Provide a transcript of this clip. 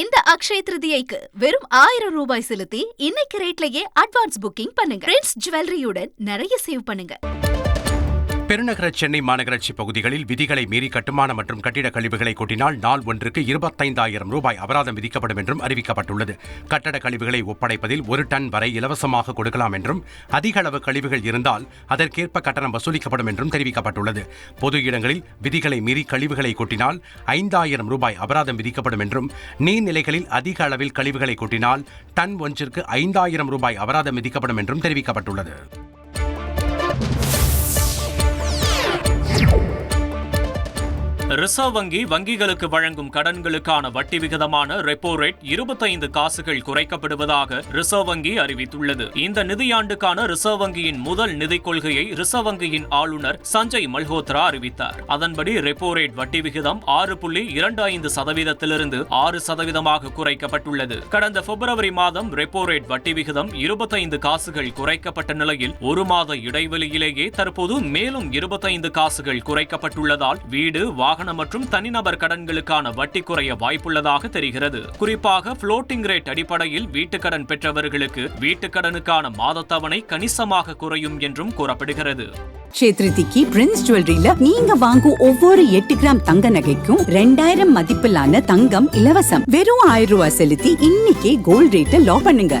இந்த அக்ஷய திருதியைக்கு வெறும் ஆயிரம் ரூபாய் செலுத்தி இன்னைக்கு ரேட்லயே அட்வான்ஸ் புக்கிங் பண்ணுங்க. பிரின்ஸ் ஜுவல்லரியுடன் நிறைய சேவ் பண்ணுங்க. பெருநகர சென்னை மாநகராட்சி பகுதிகளில் விதிகளை மீறி கட்டுமான மற்றும் கட்டிட கழிவுகளை கொட்டினால் நாள் ஒன்றுக்கு இருபத்தைந்தாயிரம் ரூபாய் அபராதம் விதிக்கப்படும் என்றும் அறிவிக்கப்பட்டுள்ளது. கட்டட கழிவுகளை ஒப்படைப்பதில் ஒரு டன் வரை இலவசமாக கொடுக்கலாம் என்றும் அதிக அளவு கழிவுகள் இருந்தால் அதற்கேற்ப கட்டணம் வசூலிக்கப்படும் என்றும் தெரிவிக்கப்பட்டுள்ளது. பொது இடங்களில் விதிகளை மீறி கழிவுகளை கொட்டினால் ஐந்தாயிரம் ரூபாய் அபராதம் விதிக்கப்படும் என்றும் நீர்நிலைகளில் அதிக அளவில் கழிவுகளை கொட்டினால் டன் ஒன்றிற்கு ஐந்தாயிரம் ரூபாய் அபராதம் விதிக்கப்படும் என்றும் தெரிவிக்கப்பட்டுள்ளது. ரிசர்வ் வங்கி வங்கிகளுக்கு வழங்கும் கடன்களுக்கான வட்டி விகிதமான ரெப்போ ரேட் இருபத்தைந்து காசுகள் குறைக்கப்படுவதாக ரிசர்வ் வங்கி அறிவித்துள்ளது. இந்த நிதியாண்டுக்கான ரிசர்வ் வங்கியின் முதல் நிதிக் கொள்கையை ரிசர்வ் வங்கியின் ஆளுநர் சஞ்சய் மல்ஹோத்ரா அறிவித்தார். அதன்படி ரெப்போ ரேட் வட்டி விகிதம் ஆறு புள்ளி இரண்டு ஐந்து சதவீதத்திலிருந்து ஆறு சதவீதமாக குறைக்கப்பட்டுள்ளது. கடந்த பிப்ரவரி மாதம் ரெப்போ ரேட் வட்டி விகிதம் இருபத்தைந்து காசுகள் குறைக்கப்பட்ட நிலையில் ஒரு மாத இடைவெளியிலேயே தற்போது மேலும் இருபத்தைந்து காசுகள் குறைக்கப்பட்டுள்ளதால் வீடு வாகனம் மற்றும் தனிநபர் கடன்களுக்கான வட்டி குறைய வாய்ப்புள்ளதாக தெரிகிறது. குறிப்பாக புளோட்டிங் ரேட் அடிப்படையில் வீட்டுக்கடன் பெற்றவர்களுக்கு வீட்டுக்கடனுக்கான மாதத்தவணை கணிசமாக குறையும் என்றும் கூறப்படுகிறது. சேத்ரிதிக்கு பிரின்ஸ் ஜுவல்லரியில நீங்க வாங்கும் ஒவ்வொரு எட்டு கிராம் தங்க நகைக்கும் ரெண்டாயிரம் மதிப்பிலான தங்கம் இலவசம். வெறும் ஆயிரம் ரூபாய் செலுத்தி இன்னைக்கே கோல்ட் ரேட்டை லாக் பண்ணுங்க.